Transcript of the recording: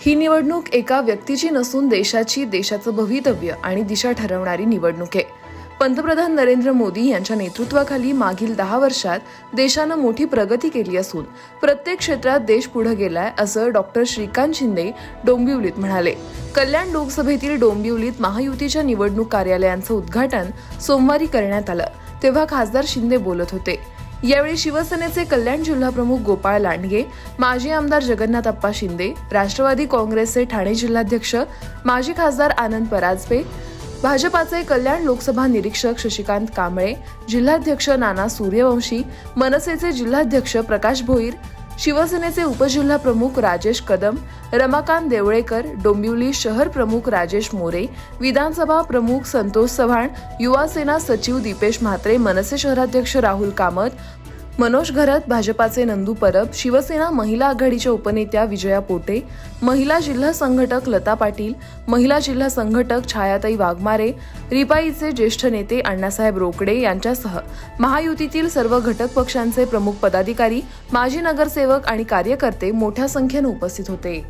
ही निवडणूक एका व्यक्तीची नसून देशाची देशाचं भवितव्य आणि दिशा ठरवणारी निवडणूक आहे. पंतप्रधान नरेंद्र मोदी यांच्या नेतृत्वाखाली मागील दहा वर्षात देशानं मोठी प्रगती केली असून प्रत्येक क्षेत्रात देश पुढे गेलाय असं डॉक्टर श्रीकांत शिंदे डोंबिवलीत म्हणाले. कल्याण लोकसभेतील डोंबिवलीत महायुतीच्या निवडणूक कार्यालयांचं उद्घाटन सोमवारी करण्यात आलं तेव्हा खासदार शिंदे बोलत होते. यावेळी शिवसेनेचे कल्याण जिल्हाप्रमुख गोपाळ लांडगे माजी आमदार जगन्नाथ अप्पा शिंदे राष्ट्रवादी काँग्रेसचे ठाणे जिल्हाध्यक्ष माजी खासदार आनंद पराजपे भाजपाचे कल्याण लोकसभा निरीक्षक शशिकांत कांबळे जिल्हाध्यक्ष नाना सूर्यवंशी मनसेचे जिल्हाध्यक्ष प्रकाश भोईर शिवसेनेचे उपजिल्हा प्रमुख राजेश कदम रमाकांत देवळेकर डोंबिवली शहर प्रमुख राजेश मोरे विधानसभा प्रमुख संतोष चव्हाण युवासेना सचिव दीपेश म्हात्रे मनसे शहराध्यक्ष राहुल कामत मनोज घरत भाजपाचे नंदू परब शिवसेना महिला आघाडीच्या उपनेत्या विजया पोटे महिला जिल्हा संघटक लता पाटील महिला जिल्हा संघटक छायाताई वाघमारे रिपाईचे ज्येष्ठ नेते अण्णासाहेब रोकडे यांच्यासह महायुतीतील सर्व घटक पक्षांचे प्रमुख पदाधिकारी माजी नगरसेवक आणि कार्यकर्ते मोठ्या संख्येनं उपस्थित होते.